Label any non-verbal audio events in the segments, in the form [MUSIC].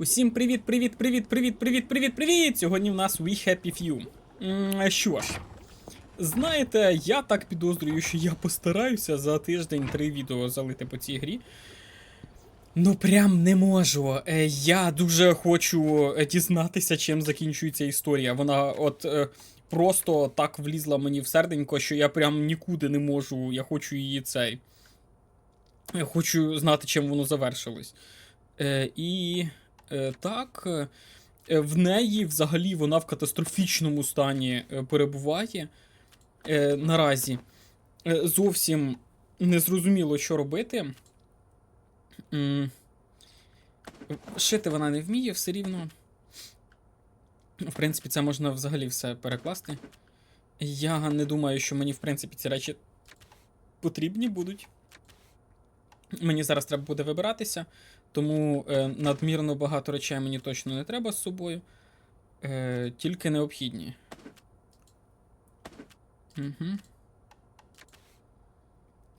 Усім привіт, привіт, привіт, привіт, привіт, привіт, привіт! Сьогодні в нас We Happy Few. Що ж, знаєте, я так підозрюю, що я постараюся за тиждень три відео залити по цій грі. Ну прям не можу. Е, Я дуже хочу е, дізнатися, чим закінчується історія. Вона от е, просто так влізла мені в серденько, що я прям нікуди не можу. Я хочу її цей. Я хочу знати, чим воно завершилось. І так, е, в неї взагалі вона в катастрофічному стані е, перебуває е, наразі. Е, зовсім не зрозуміло, що робити. Шити вона не вміє все рівно. В принципі, це можна взагалі все перекласти. Я не думаю, що мені, в принципі, ці речі потрібні будуть. Мені зараз треба буде вибиратися, тому е, надмірно багато речей мені точно не треба з собою. Е, тільки необхідні. Угу.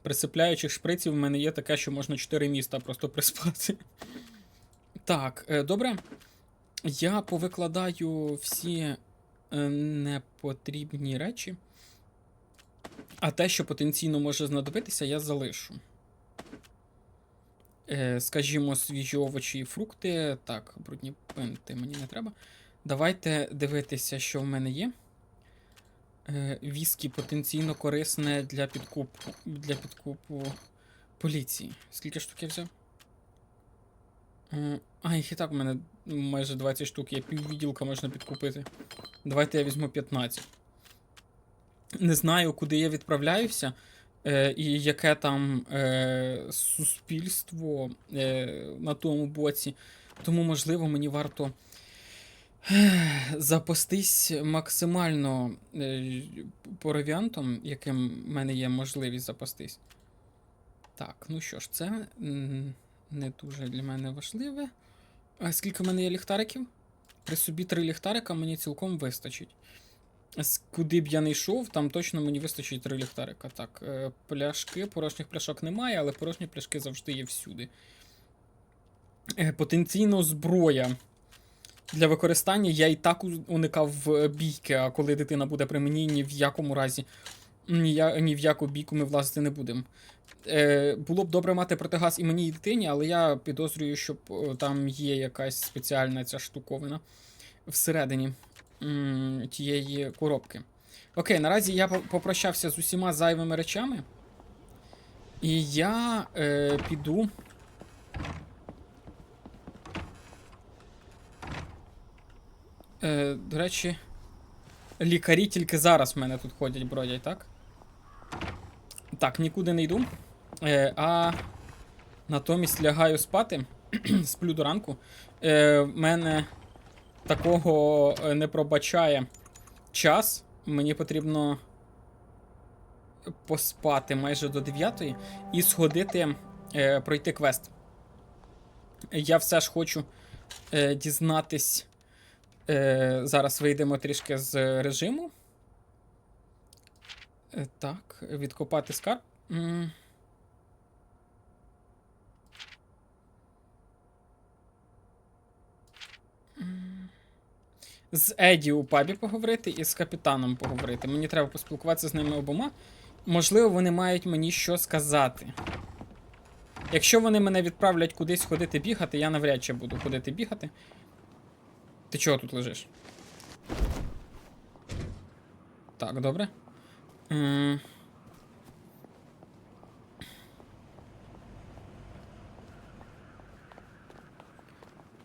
Присипляючих шприців в мене є таке, що можна 4 міста просто приспати. Так, е, добре. Я повикладаю всі непотрібні речі. А те, що потенційно може знадобитися, я залишу. Е, скажімо, свіжі овочі і фрукти. Так, брудні пинти мені не треба. Давайте дивитися, що в мене є. Е, віскі потенційно корисне для підкупу, для підкупу поліції. Скільки штук я взяв? Е, а, їх і так у мене майже 20 штук, є піввідділка можна підкупити. Давайте я візьму 15. Не знаю, куди я відправляюся, е, і яке там е, суспільство е, на тому боці. Тому, можливо, мені варто запастись максимально е, провіантом, яким в мене є можливість запастись. Так, ну що ж, це не дуже для мене важливе. А скільки в мене є ліхтариків? При собі три ліхтарика мені цілком вистачить. Куди б я не йшов, там точно мені вистачить три ліхтарика. Так, е, пляшки, порожніх пляшок немає, але порожні пляшки завжди є всюди. Е, потенційно зброя. Для використання я і так уникав е, бійки, а коли дитина буде при мені, ні в якому разі ні, ні в яку бійку ми влазити не будемо. Е, було б добре мати протигаз і мені, і дитині, але я підозрюю, що там є якась спеціальна ця штуковина всередині тієї коробки. Окей, наразі я попрощався з усіма зайвими речами. І я е, піду. Е, до речі, лікарі тільки зараз в мене тут ходять, бродять, так? Так, нікуди не йду. Е, а натомість лягаю спати. [CLEARS THROAT] Сплю до ранку. Е, в мене такого е, не пробачає час. Мені потрібно поспати майже до 9 і сходити е, пройти квест. Я все ж хочу е, дізнатись. Е, зараз вийдемо трішки з режиму. Е, так, відкопати скарб. З Еді у пабі поговорити і з капітаном поговорити. Мені треба поспілкуватися з ними обома. Можливо, вони мають мені що сказати. Якщо вони мене відправлять кудись ходити бігати, я навряд чи буду ходити бігати. Ти чого тут лежиш? Так, добре. М.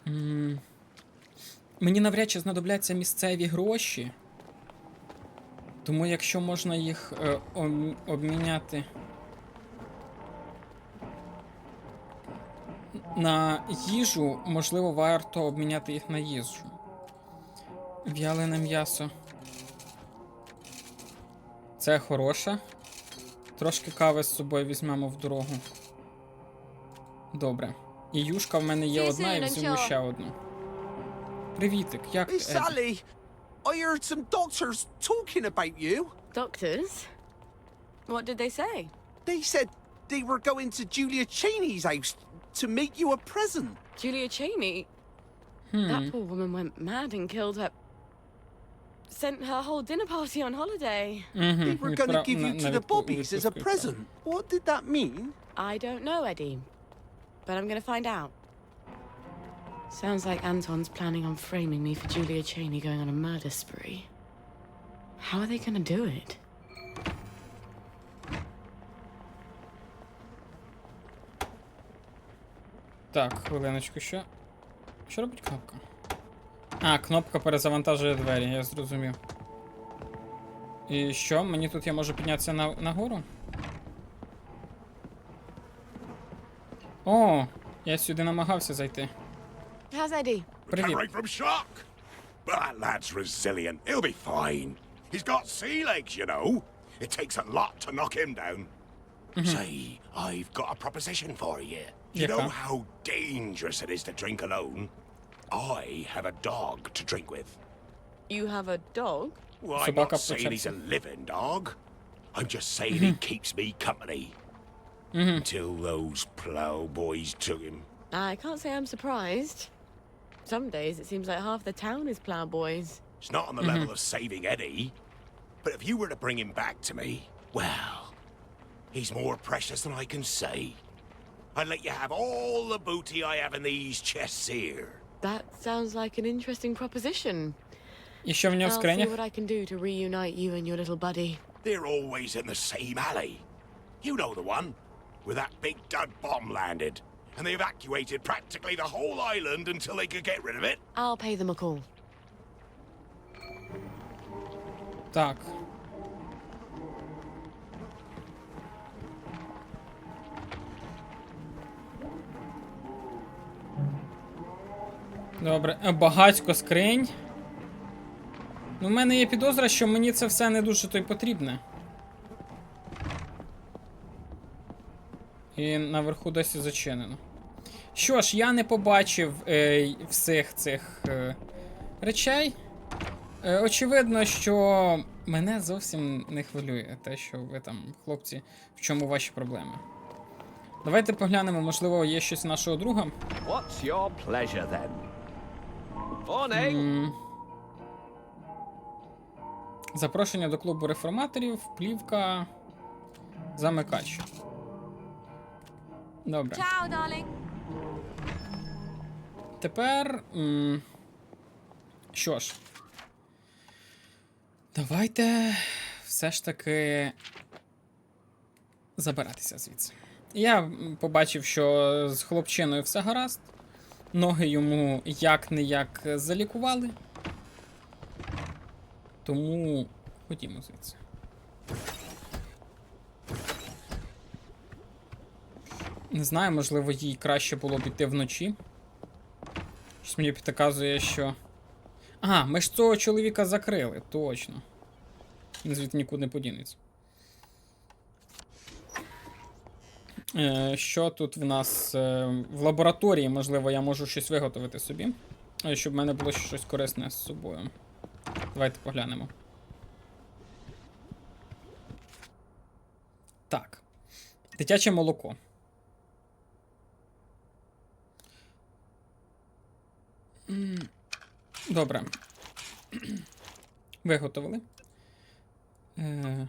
М. Мені навряд чи знадобляться місцеві гроші. Тому якщо можна їх е, обміняти на їжу, можливо, варто обміняти їх на їжу. В'ялене м'ясо. Це хороше. Трошки кави з собою візьмемо в дорогу. Добре. І юшка в мене є одна, і візьму ще одну. Привітик, як Hey, Еді? Sally, I heard some doctors talking about you. Doctors? What did they say? They said they were going to Julia Cheney's house to make you a present. Julia Cheney? That poor woman went mad and killed her. Sent her whole dinner party on holiday. We were going to give you to the Bobbies as a present. What did that mean? I don't know, Eddie. But I'm gonna find out. Sounds like Anton's planning on framing me for Julia Cheney going on a murder spree. How are they gonna do it? Так, хвилиночку, що? Що робить кнопка? А, кнопка перезавантажує двері, я зрозумів. І що? Мені тут я можу піднятися на, нагору? О, я сюди намагався зайти. How's Eddie? Recovering from shock. But that lad's resilient. He'll be fine. He's got sea legs, you know. It takes a lot to knock him down. Mm -hmm. Say, I've got a proposition for you. You know how dangerous it is to drink alone? I have a dog to drink with. You have a dog? Well, so I'm not saying he's a living dog. I'm just saying mm -hmm. he keeps me company. Mm -hmm. Until those ploughboys took him. I can't say I'm surprised. Some days it seems like half the town is plowboys. It's not on the level of saving Eddie. But if you were to bring him back to me, well, he's more precious than I can say. I'd let you have all the booty I have in these chests here. That sounds like an interesting proposition. І що в нього в I'll see скринях? what I can do to reunite you and your little buddy. They're always in the same alley. You know the one, where that big dud bomb landed. And they evacuated practically the whole island until they could get rid of it. I'll pay them a call. Так. Добре, е, багатько скринь. Ну, в мене є підозра, що мені це все не дуже то й потрібне. І наверху досі зачинено. Що ж, я не побачив е, всіх цих е, речей. Е, очевидно, що мене зовсім не хвилює те, що ви там, хлопці, в чому ваші проблеми. Давайте поглянемо, можливо, є щось нашого друга. What's your pleasure then? Morning. Запрошення до клубу реформаторів, плівка, замикач. Добре. Ciao, darling. Тепер. м, Що ж. Давайте все ж таки забиратися звідси. Я побачив, що з хлопчиною все гаразд. Ноги йому як не як залікували. Тому ходімо звідси. Не знаю, можливо, їй краще було б іти вночі. Щось мені підказує, що. А, ми ж цього чоловіка закрили, точно. Він звідти нікуди не подінеться. Е, що тут в нас е, в лабораторії, можливо, я можу щось виготовити собі. е, Щоб в мене було щось корисне з собою. Давайте поглянемо. Так. Дитяче молоко. Добре. [CLEARS THROAT] Виготовили. Е...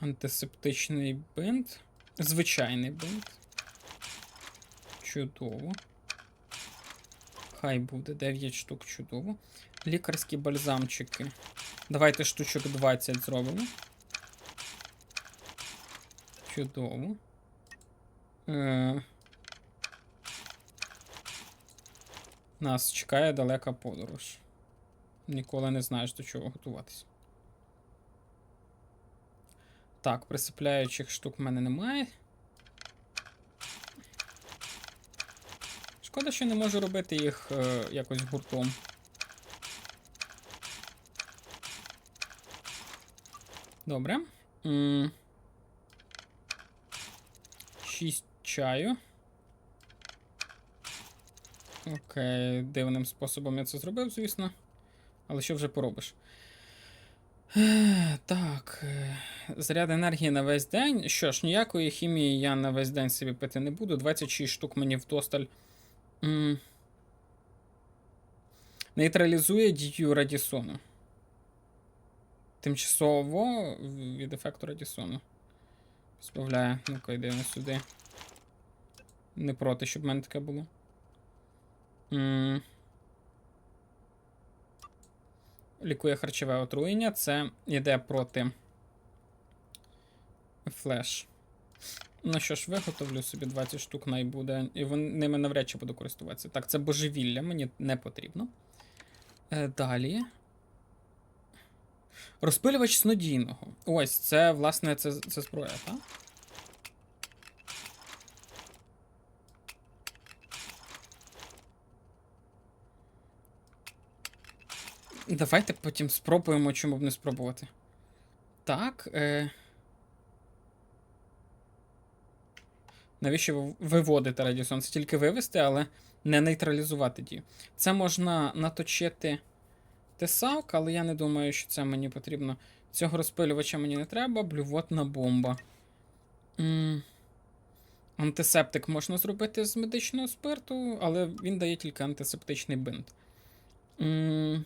Антисептичний бинт. Звичайний бинт. Чудово. Хай буде 9 штук, чудово. Лікарські бальзамчики. Давайте штучок 20 зробимо. Чудово. Е... Нас чекає далека подорож. Ніколи не знаєш до чого готуватися. Так, присипляючих штук в мене немає. Шкода, що не можу робити їх е, якось гуртом. Добре. М. Шість чаю. Окей, дивним способом я це зробив, звісно. Але що вже поробиш? Так. е, заряд енергії на весь день. Що ж, ніякої хімії я на весь день собі пити не буду. 26 штук мені вдосталь. Нейтралізує дію радісону. Тимчасово від ефекту радісону. Позбавляє. Ну-ка, йдемо сюди. Не проти, щоб в мене таке було. Лікує харчове отруєння. Це йде проти флеш. Ну що ж, виготовлю собі 20 штук найбуде. І ними навряд чи буду користуватися. Так, це божевілля, мені не потрібно. Е, далі. Розпилювач снодійного. Ось, це, власне, це, це зброя, так? Давайте потім спробуємо, чому б не спробувати. Так. Е... Навіщо ви виводити радіосон? Це тільки вивести, але не нейтралізувати дію. Це можна наточити тесак, але я не думаю, що це мені потрібно. Цього розпилювача мені не треба. Блювотна бомба. М, Антисептик можна зробити з медичного спирту, але він дає тільки антисептичний бинт. М, М,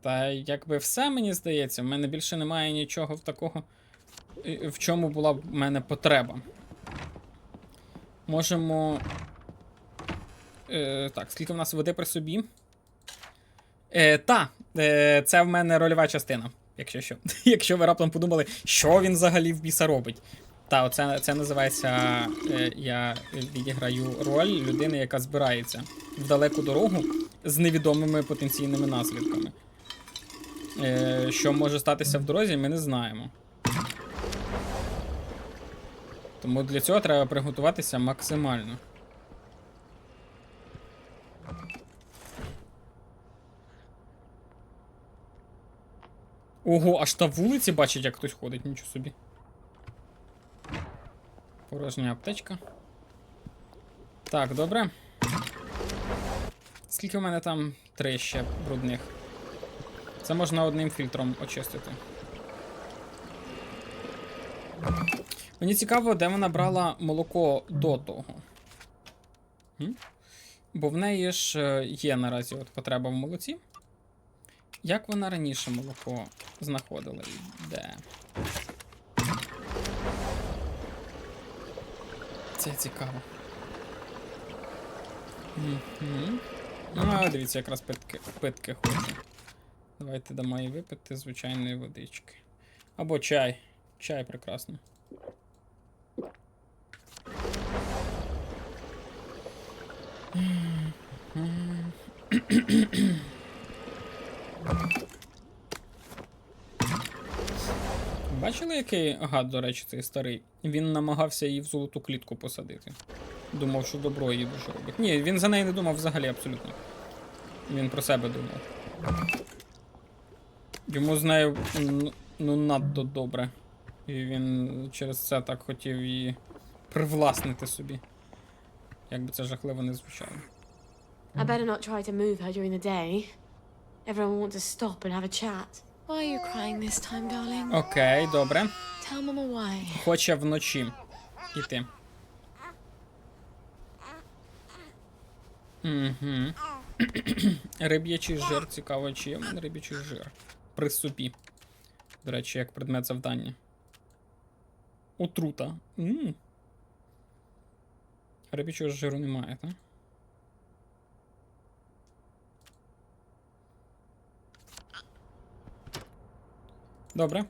Та якби все мені здається, в мене більше немає нічого в такого, в чому була б в мене потреба. Можемо. Е, так, скільки в нас води при собі? Е, та, е, це в мене рольова частина. Якщо що. [LAUGHS] Якщо ви раптом подумали, що він взагалі в біса робить. Та, оце це називається. Е, я відіграю роль людини, яка збирається в далеку дорогу з невідомими потенційними наслідками. Е, що може статися в дорозі, ми не знаємо. Тому для цього треба приготуватися максимально. Ого, аж та вулиці бачить, як хтось ходить, нічого собі. Порожня аптечка. Так, добре. Скільки в мене там три ще брудних? Це можна одним фільтром очистити. Мені цікаво, де вона брала молоко до того. Бо в неї ж е, є наразі от потреба в молоці. Як вона раніше молоко знаходила? Де? Це цікаво. Угу. Ну, а дивіться, якраз питки, питки хочу. Давайте дамо їй випити звичайної водички. Або чай. Чай прекрасно. Бачили, який гад, до речі, цей старий? Він намагався її в золоту клітку посадити. Думав, що добро їй дуже робить. Ні, він за неї не думав взагалі абсолютно. Він про себе думав. Йому з нею ну надто добре. І він через це так хотів її привласнити собі. Як би це жахливо не звучало. I better not try to move her during the day. Everyone will want to stop and have a chat. Why are you crying this time, darling? Окей, добре. Tell Mama why. Хоче вночі іти. Угу. [CLEARS THROAT] Риб'ячий жир, цікаво, чи є риб'ячий жир. При собі. До речі, як предмет завдання. Отрута. Риб'ячого жиру немає, так? Добре.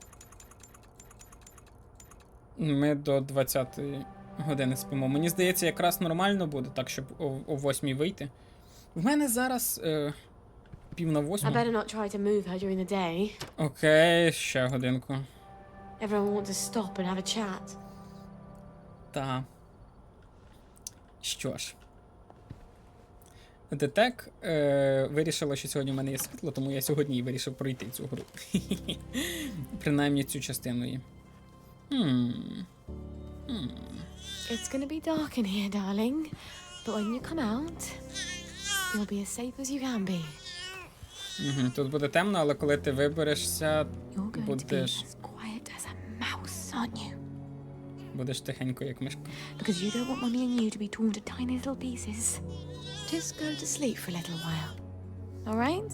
Ми до 20-ї години спимо. Мені здається, якраз нормально буде, так, щоб о, о 8 вийти. В мене зараз е, пів на I better not try to move her during the day. Окей, ще годинку. Everyone to stop and have a chat. Та. Що ж. Детек е, вирішила, що сьогодні в мене є світло, тому я сьогодні і вирішив пройти цю гру. [LAUGHS] Принаймні цю частину її. Хм. Хм. It's gonna be dark in here, darling. But when you come out, You'll be as safe as you can be. Угу. Тут буде темно, але коли ти виберешся, You're going to be будеш, as quiet as a mouse, aren't you? будеш тихенько, як мишка. Because you don't want Mummy and you to be torn to tiny little pieces. Just go to sleep for a little while. All right?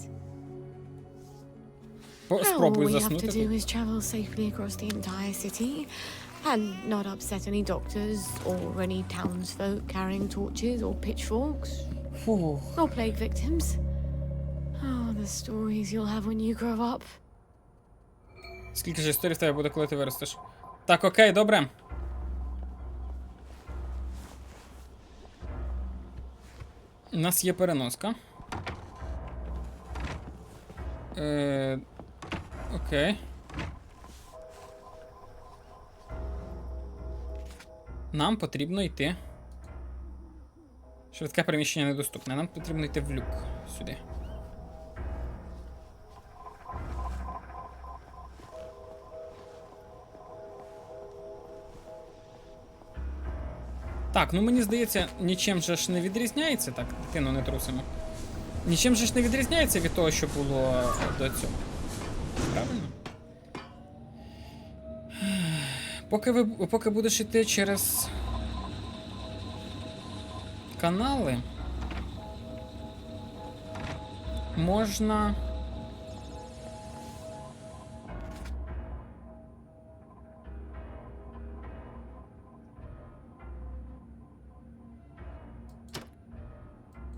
По- Now all Спробуй we have to заснути. do тут. is travel safely across the entire city and not upset any doctors or any townsfolk carrying torches or pitchforks Фух. or plague victims. Oh, the stories you'll have when you grow up. Скільки ж історій в тебе буде, коли ти виростеш? Так, окей, добре. У нас є переноска. Е, окей. Нам потрібно йти. Швидке переміщення недоступне. Нам потрібно йти в люк сюди. Так, ну мені здається, нічим же ж не відрізняється. Так, дитину не трусимо. Нічим же ж не відрізняється від того, що було до цього. Правильно? Поки, ви, поки будеш йти через канали, можна.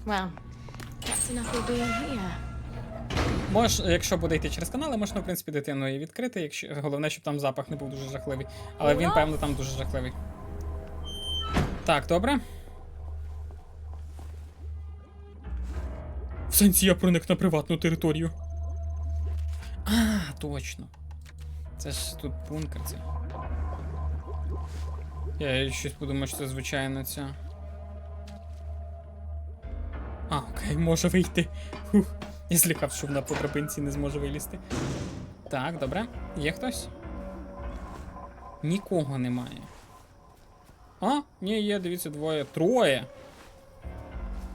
Well, that's enough of being here. Мож, якщо буде йти через канали, можна, в принципі, дитину і відкрити, якщо головне, щоб там запах не був дуже жахливий. Але він, певно, там дуже жахливий. Так, добре. В сенсі я проник на приватну територію. А, точно. Це ж тут бункер цей. Я щось подумав, що це звичайно ця. А, окей, може вийти. Фух. Я злякав, що вона по тропинці не зможе вилізти. Так, добре. Є хтось? Нікого немає. А? Ні, є, дивіться, двоє. Троє.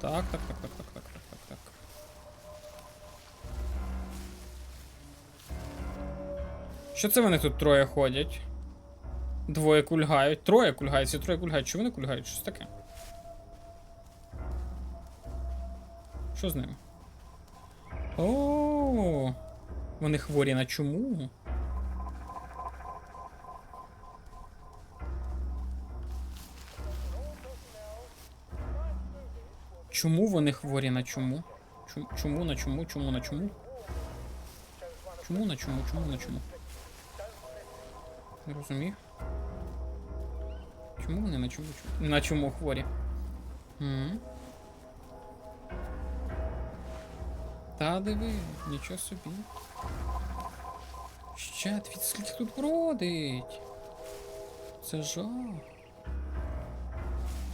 Так, так, так, так, так, так, так, так, так. Що це вони тут троє ходять? Двоє кульгають. Троє кульгають, ці троє кульгають. Чого вони кульгають? Щось таке? Що з ними? О, вони хворі на чуму. Чому вони хворі на чуму? Чу- Чому на чуму, чому на чуму? Чому на чуму, чому на чуму? Не розумію. Чому вони на чуму? На чуму хворі? М? Та диви, нічого собі. Ще, дивіться, скільки тут бродить. Це жах.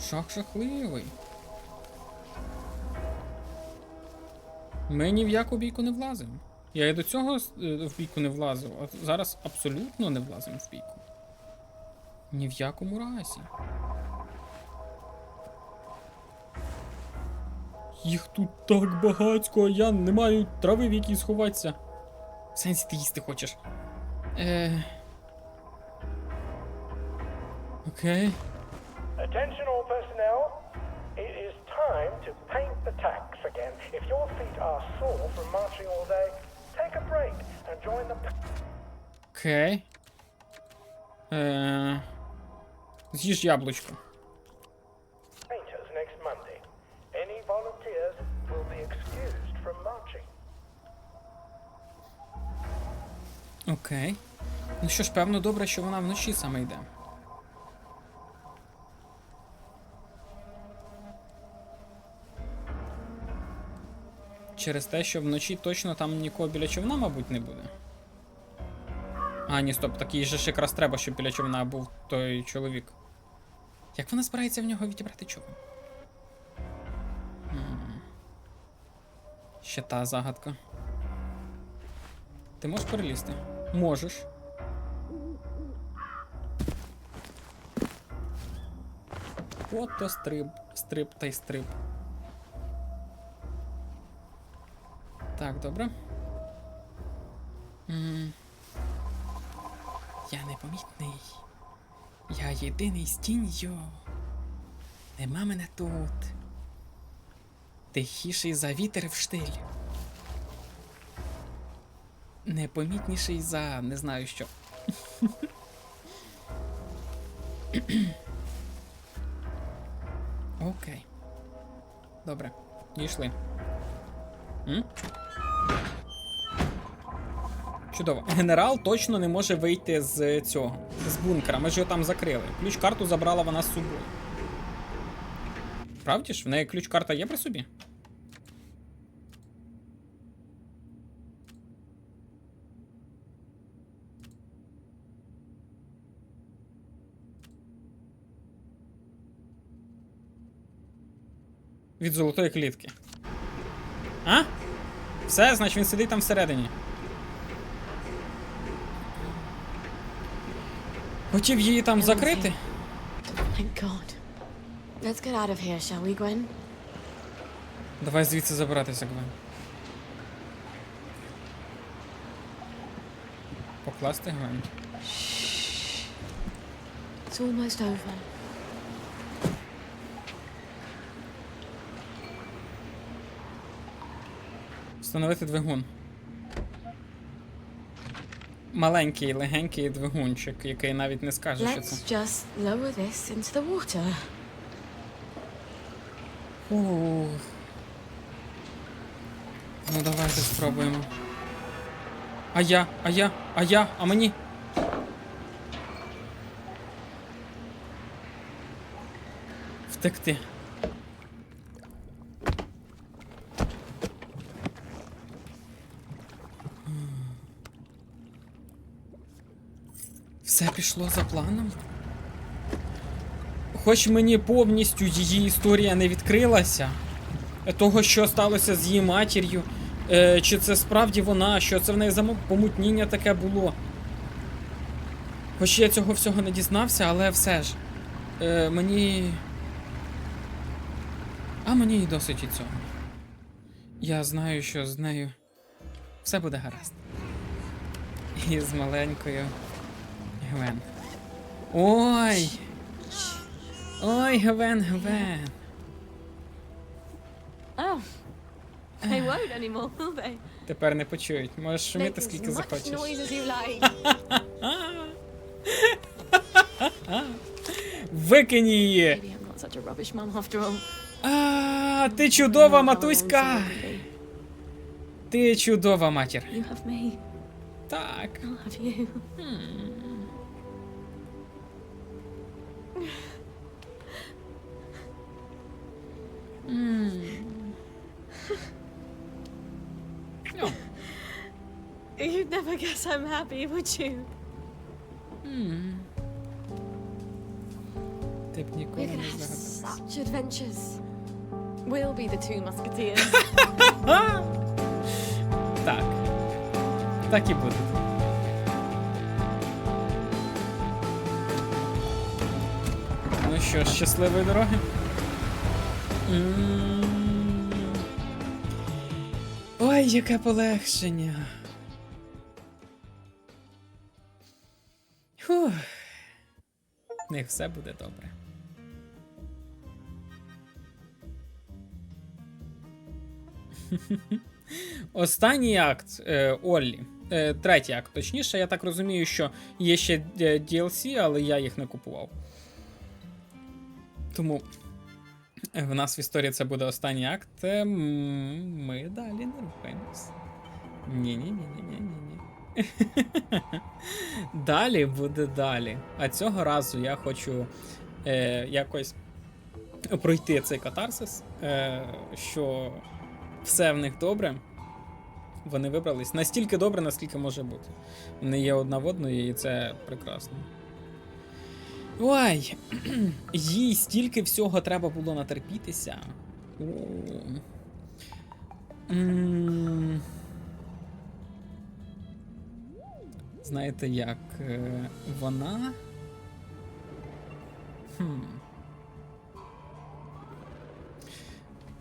Жах жахливий. Ми ні в яку бійку не влазимо. Я і до цього е, в бійку не влазив, а зараз абсолютно не влазимо в бійку. Ні в якому разі. Їх тут так багатько, а я не маю трави, в якій сховатися. В сенсі ти їсти хочеш. Е... Окей. Attention all personnel. It is time to paint the tacks again. If your feet are sore from marching all day, take a break and join the Окей. Е... З'їж яблучко. Окей. Ну що ж, певно, добре, що вона вночі саме йде. Через те, що вночі точно там нікого біля човна, мабуть, не буде. А, ні, стоп, такий же ж якраз треба, щоб біля човна був той чоловік. Як вона збирається в нього відібрати човен? Ще та загадка. Ти можеш перелізти? Можеш. От то стриб, стриб та й стриб. Так, добре. М. Я непомітний. Я єдиний з тінню. Нема мене тут. Тихіший за вітер в штиль. Непомітніший за не знаю що. Окей. Добре. Дійшли. М? Чудово. Генерал точно не може вийти з цього, з бункера. Ми ж його там закрили. Ключ-карту забрала вона з собою. Правді ж? В неї ключ-карта є при собі? Від золотої клітки. А? Все, значить він сидить там всередині. Хотів її там закрити? Thank God. Let's get out of here, shall we, Gwen? Давай звідси забиратися, Гвен. Покласти Гвен. It's almost over. Встановити двигун. Маленький, легенький двигунчик, який навіть не скаже, що це. Just lower this into the water. Ух. Ну давайте спробуємо. А я, а я, а я, а мені. Втекти. Все пішло за планом. Хоч мені повністю її історія не відкрилася, того, що сталося з її матір'ю, е, чи це справді вона, що це в неї помутніння таке було. Хоч я цього всього не дізнався, але все ж. Е, мені. А мені і досить і цього. Я знаю, що з нею все буде гаразд. І з маленькою Гвен. Ой! Ой, Гвен, Гвен. Oh. They won't anymore, will they? Тепер не почують. Можеш шуміти скільки захочеш. Викинь її! Maybe I'm not such a rubbish mum after all. А, ти чудова матуська! Ти чудова матір. Так. You'd never guess I'm happy, would you? ти б We're gonna не have such adventures. We'll be the two musketeers. Так. Так і буде. Ну що ж, щасливої дороги. М. Ой, яке полегшення. Них все буде добре. [LAUGHS] Останній акт е, Оллі. Е, третій акт, точніше, я так розумію, що є ще е, DLC, але я їх не купував. Тому е, в нас в історії це буде останній акт. е, Ми далі не рухаємось. Ні-ні-ні-ні-ні-ні. [LAUGHS] Далі буде далі. А цього разу я хочу е, якось пройти цей катарсис, е, що все в них добре. Вони вибрались настільки добре, наскільки може бути. Вони є одна в одної, і це прекрасно. Ой, [CLEARS THROAT] їй стільки всього треба було натерпітися. Знаєте як? е, Вона. Хм.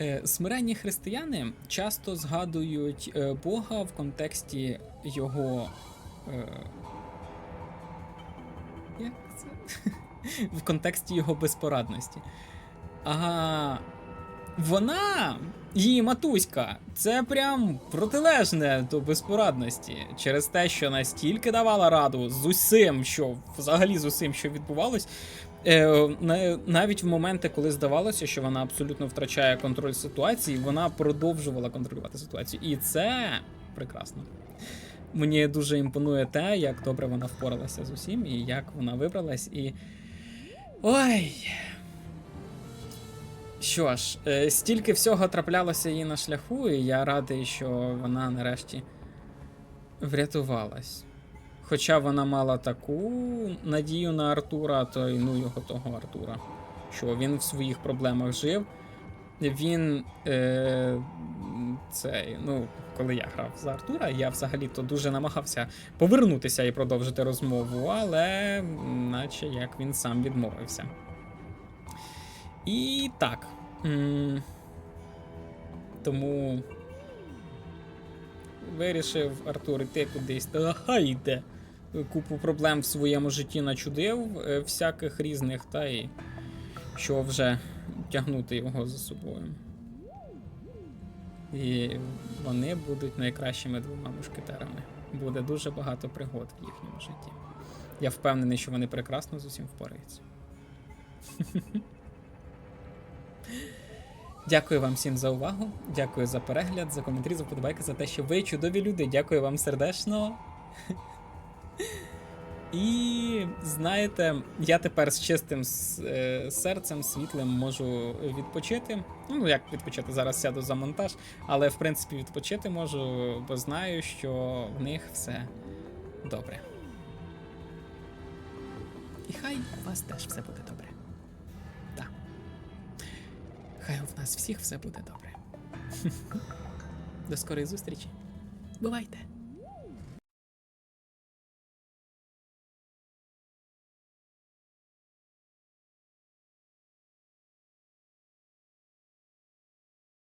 Е, Смиренні християни часто згадують е, Бога в контексті його. Як це? [LAUGHS] в контексті його безпорадності. А вона, її матуська, це прям протилежне до безпорадності. Через те, що настільки давала раду з усім, що взагалі з усім, що відбувалось. Е, навіть в моменти, коли здавалося, що вона абсолютно втрачає контроль ситуації, вона продовжувала контролювати ситуацію. І це прекрасно. Мені дуже імпонує те, як добре вона впоралася з усім, і як вона вибралась, і. Ой. Що ж, е, стільки всього траплялося їй на шляху, і я радий, що вона нарешті врятувалась. Хоча вона мала таку надію на Артура, то й ну його того Артура. Що він в своїх проблемах жив. Він. Е, цей, ну, коли я грав за Артура, я взагалі-то дуже намагався повернутися і продовжити розмову, але наче як він сам відмовився. І так. Тому вирішив Артур іти кудись. Та йде. Купу проблем в своєму житті начудив, е, всяких різних, та й що вже тягнути його за собою. І вони будуть найкращими двома мушкетерами. Буде дуже багато пригод в їхньому житті. Я впевнений, що вони прекрасно з усім впораються. [LAUGHS] Дякую вам всім за увагу. Дякую за перегляд, за коментарі, за вподобайки, за те, що ви чудові люди. Дякую вам сердечно. [LAUGHS] І знаєте, я тепер з чистим е, серцем, світлим можу відпочити. Ну, як відпочити? Зараз сяду за монтаж, але в принципі відпочити можу, бо знаю, що в них все добре. І хай у вас теж все буде добре. Хай у нас всіх все буде добре. [LAUGHS] До скорої зустрічі. Бувайте!